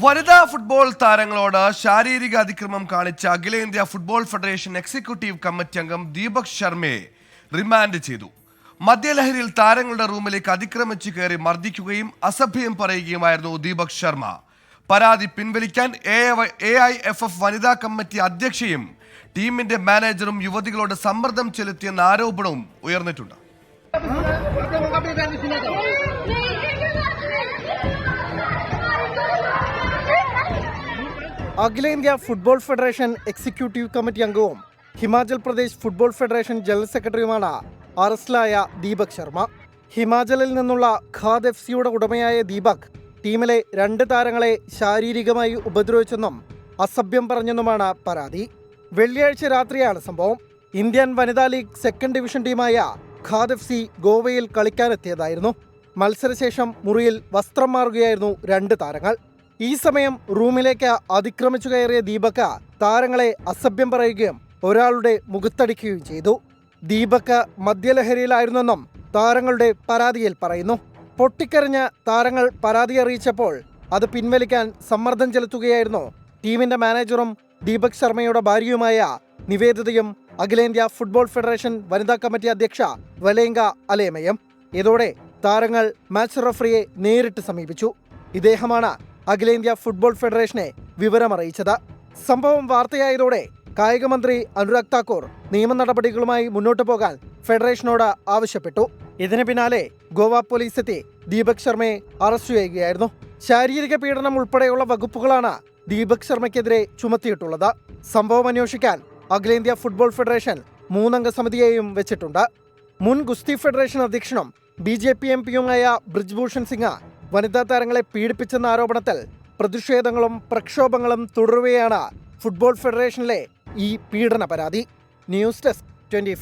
വനിതാ ഫുട്ബോൾ താരങ്ങളോട് ശാരീരിക അതിക്രമം കാണിച്ച അഖിലേന്ത്യാ ഫുട്ബോൾ ഫെഡറേഷൻ എക്സിക്യൂട്ടീവ് കമ്മിറ്റി അംഗം ദീപക് ശർമ്മയെ റിമാൻഡ് ചെയ്തു. മദ്യലഹരിയിൽ താരങ്ങളുടെ റൂമിലേക്ക് അതിക്രമിച്ചു കയറി മർദ്ദിക്കുകയും അസഭ്യം പറയുകയുമായിരുന്നു ദീപക് ശർമ്മ. പരാതി പിൻവലിക്കാൻ എ ഐ എഫ് എഫ് വനിതാ കമ്മിറ്റി അധ്യക്ഷയും ടീമിന്റെ മാനേജറും യുവതികളോട് സമ്മർദ്ദം ചെലുത്തിയെന്ന ആരോപണവും ഉയർന്നിട്ടുണ്ട്. അഖിലേന്ത്യാ ഫുട്ബോൾ ഫെഡറേഷൻ എക്സിക്യൂട്ടീവ് കമ്മിറ്റി അംഗവും Himachal Pradesh football federation general സെക്രട്ടറിയുമാണ് അറസ്റ്റിലായ ദീപക് ശർമ്മ. ഹിമാചലിൽ നിന്നുള്ള ഖാദ് എഫ് സിയുടെ ഉടമയായ ദീപക് ടീമിലെ രണ്ട് താരങ്ങളെ ശാരീരികമായി ഉപദ്രവിച്ചെന്നും അസഭ്യം പറഞ്ഞെന്നുമാണ് പരാതി. വെള്ളിയാഴ്ച രാത്രിയാണ് സംഭവം. ഇന്ത്യൻ വനിതാ ലീഗ് സെക്കൻഡ് ഡിവിഷൻ ടീമായ ഖാദ് എഫ് സി ഗോവയിൽ കളിക്കാനെത്തിയതായിരുന്നു. മത്സരശേഷം മുറിയിൽ വസ്ത്രം മാറുകയായിരുന്നു രണ്ട് താരങ്ങൾ. ഈ സമയം റൂമിലേക്ക് അതിക്രമിച്ചു കയറിയ ദീപക താരങ്ങളെ അസഭ്യം പറയുകയും ഒരാളുടെ മുഖത്തടിക്കുകയും ചെയ്തു. ദീപക് മദ്യലഹരിയിലായിരുന്നെന്നും താരങ്ങളുടെ പരാതിയിൽ പറയുന്നു. പൊട്ടിക്കരഞ്ഞ താരങ്ങൾ പരാതി അറിയിച്ചപ്പോൾ അത് പിൻവലിക്കാൻ സമ്മർദ്ദം ചെലുത്തുകയായിരുന്നു ടീമിന്റെ മാനേജറും ദീപക് ശർമ്മയുടെ ഭാര്യയുമായ നിവേദിതയും അഖിലേന്ത്യാ ഫുട്ബോൾ ഫെഡറേഷൻ വനിതാ കമ്മിറ്റി അധ്യക്ഷ വലേങ്ക അലേമയം. ഇതോടെ താരങ്ങൾ മാച്ച് റഫറിയെ നേരിട്ട് സമീപിച്ചു. ഇദ്ദേഹമാണ് അഖിലേന്ത്യാ ഫുട്ബോൾ ഫെഡറേഷനെ വിവരമറിയിച്ചത്. സംഭവം വാർത്തയായതോടെ കായിക മന്ത്രി അനുരാഗ് താക്കൂർ നിയമ നടപടികളുമായി മുന്നോട്ടു പോകാൻ ഫെഡറേഷനോട് ആവശ്യപ്പെട്ടു. ഇതിന് പിന്നാലെ ഗോവ പോലീസ് എത്തി ദീപക് ശർമ്മയെ അറസ്റ്റ് ചെയ്യുകയായിരുന്നു. ശാരീരിക പീഡനം ഉൾപ്പെടെയുള്ള വകുപ്പുകളാണ് ദീപക് ശർമ്മയ്ക്കെതിരെ ചുമത്തിയിട്ടുള്ളത്. സംഭവം അന്വേഷിക്കാൻ അഖിലേന്ത്യാ ഫുട്ബോൾ ഫെഡറേഷൻ മൂന്നംഗ സമിതിയെയും വെച്ചിട്ടുണ്ട്. മുൻ ഗുസ്തി ഫെഡറേഷൻ അധ്യക്ഷനും ബി ജെ പി എം പിയുമായ ബ്രിജ്ഭൂഷൺ സിംഗ് വനിതാ താരങ്ങളെ പീഡിപ്പിച്ചെന്ന ആരോപണത്തിൽ പ്രതിഷേധങ്ങളും പ്രക്ഷോഭങ്ങളും തുടരുകയാണ് ഫുട്ബോൾ ഫെഡറേഷനിലെ ഈ പീഡന പരാതി. News desk twenty